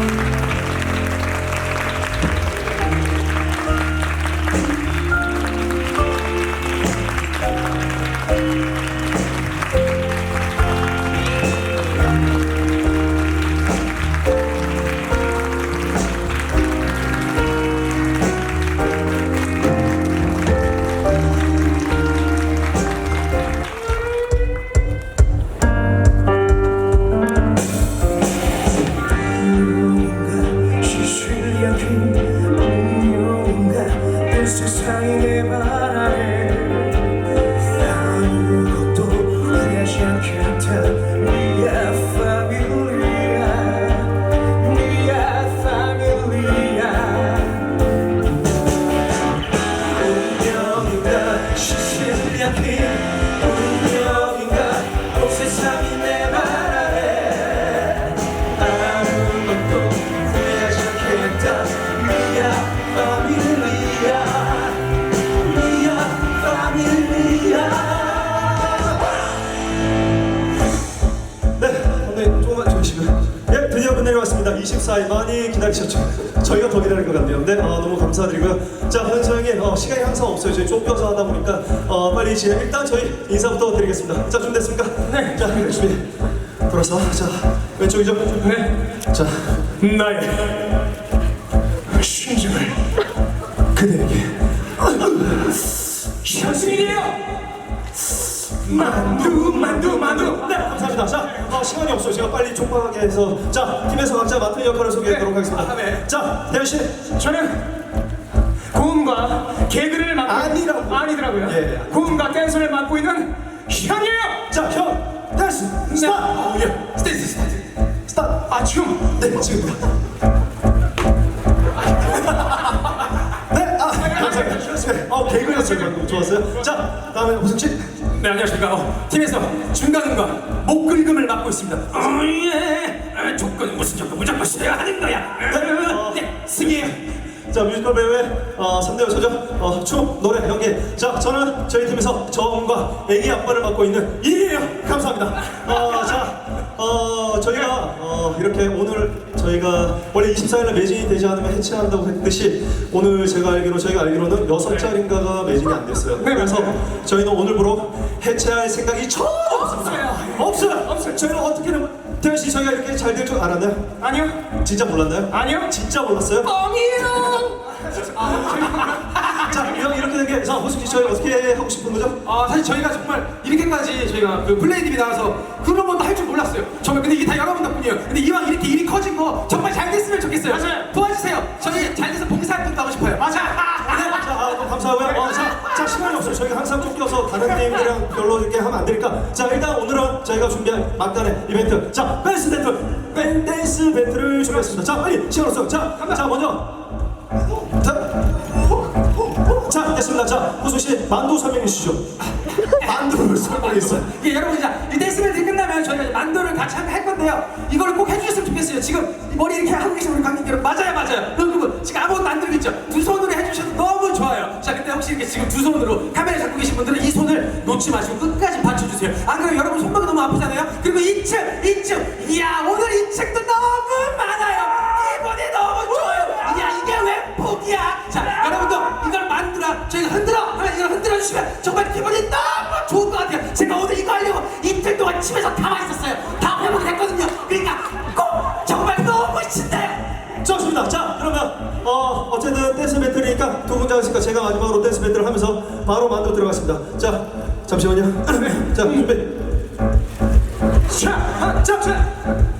쉬쉬 24일 많이 기다리셨죠? 저희가 더 기다릴 것 같네요. 네, 어, 너무 감사드리고요. 자, 현서 형이 어, 시간이 항상 없어요. 저희 쫓겨서 하다 보니까 어, 빨리 이제 일단 저희 인사부터 드리겠습니다. 자, 준비됐습니까? 네. 자, 준비. 돌아서. 자, 왼쪽이죠? 네. 자, 나의 심장을 그대에게 현승이에요 만두 만두 만두 네, 감사합니다. 자, 어, 시간이 없어요. 제가 빨리 촉박하게 해서 자, 팀에서 각자 맡은 역할을 소개하도록 하겠습니다. 아, 네. 자, 대현 씨. 저는 고음과 개그를 맡고 아니라고. 아니더라고요. 예. 고음과 댄서를 맡고 있는 현이에요. 자, 현, 댄스, 스타트. 어, 예. 스테이지 스테이지. 스타트. 아 춤. 네, 지금입니다. 네, 아, 감사합니다. 어, 개그였어요. 방금 좋았어요. 자, 다음에 호승 씨. 네 안녕하십니까. 어, 팀에서 중간음과 목 긁음을 맡고 있습니다. 어, 예. 아, 조건은 무슨 조건 무조건 쉬어야 하는 거야. 네, 어. 네, 승희예요. 자, 뮤지컬 배우의 어, 3대 요소죠. 어, 춤, 노래, 연기. 자, 저는 저희 팀에서 저음과 애기 아빠를 맡고 있는 이리에요. 감사합니다. 어, 자, 어, 저희가 어, 이렇게 오늘 저희가 원래 24일날 매진이 되지 않으면 해체한다고 했듯이 오늘 제가 알기로 저희가 알기로는 6자리인가가 매진이 안 됐어요. 네, 그래서. 저희는 오늘부로 해체할 생각이 전혀 없습니다. 없어요. 없어요. 저희는 어떻게든 태현 씨 저희가 이렇게 잘 될 줄 알았나요? 아니요. 진짜 몰랐나요? 아니요. 진짜 몰랐어요? 뻥이에요. 자, 이렇게, 이렇게 된 게, 자, 씨, 저희 어떻게 하고 싶은 거죠? 아 사실 저희가 정말 이렇게까지 저희가 그 플레이님이 나와서 그런 것도 할 줄 몰랐어요. 정말 근데 이게 다 여러분 덕분이에요. 근데 이왕 이렇게 일이 커진 거 정말 잘 됐으면 좋겠어요. 맞아요. 도와주세요. 저희 잘 돼서 봉사활동도 하고 싶어요. 맞아. 네, 자, 아, 너무 감사하고요. 어, 자, 자, 시간이 없어요. 저희가 항상 쫓겨서 다른 팀들이랑 별로 이렇게 하면 안 되니까. 자, 일단 오늘은 저희가 준비한 막간의 이벤트. 자, 댄스 배틀. 댄, 댄스 배틀을 준비했습니다. 자, 빨리 시간 없어요. 자, 자, 먼저. 자, 자, 호승 씨, 만두 설명해 주시죠. 만두를 설명했어요. 이게 여러분 이제 이 댄스밴드 끝나면 저희가 이제 만두를 같이 함께 할 건데요. 이거를 꼭 해주셨으면 좋겠어요. 지금 이 머리 이렇게 하고 계신 우리 관객 여러분 맞아요, 맞아요. 여러분 지금 아무것도 안 들고 있죠. 두 손으로 해주셔도 너무 좋아요. 자, 근데 혹시 이렇게 지금 두 손으로 카메라 잡고 계신 분들은 이 손을 놓지 마시고 끝까지 받쳐주세요. 안 그러면 여러분 손목이 너무 아프잖아요. 그리고 2층, 2층, 이야 오늘 2층도 너무 많아 하려고 이틀 동안 집에서 다 있었어요. 다 회복을 했거든요. 그러니까 꼭 정말 너무 신나요. 좋습니다. 자, 그러면 어 어쨌든 댄스 배틀이니까 두 분자 있으니까 제가 마지막으로 댄스 배틀을 하면서 바로 만두 들어가겠습니다. 자, 잠시만요. 자, 준비. 자, 자, 자.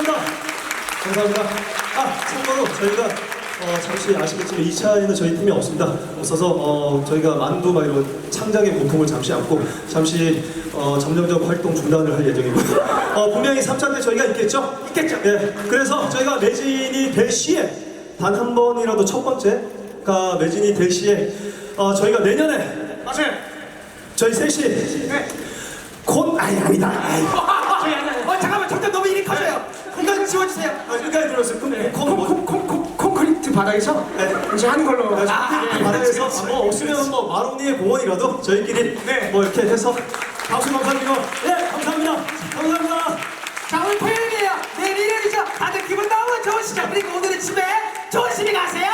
감사합니다. 감사합니다. 아, 참고로 저희가 어, 잠시 아시겠지만 2차에는 저희 팀이 없습니다. 없어서 어, 저희가 만두 막 이런 창작의 고통을 잠시 안고 잠시 어, 점점점 활동 중단을 할 예정이고요. 어, 분명히 3차 때 저희가 있겠죠? 있겠죠. 예. 그래서 저희가 매진이 될 시에 단 한 번이라도 첫 번째가 매진이 될 시에 어, 저희가 내년에 맞아요 저희 셋이 네. 곧 아니 아니다. 아이. 어 잠깐만 점점 너무 일이 커져요 이거 좀 지워주세요. 아, 끝까지 들었어요. 콘, 콘, 뭐, 콘, 콘크리트 바닥에서 네. 이제 하는 걸로 아, 예, 바다에서 그렇지, 뭐 없으면 뭐 마로니의 공원이라도 저희끼리 네. 뭐 이렇게 해서 박수 감사드리고. 예 감사합니다. 감사합니다. 자 오늘 토요일이에요. 내일 일요일이죠? 다들 기분 너무 좋으시죠? 그리고 오늘은 집에 좋은 시간 가세요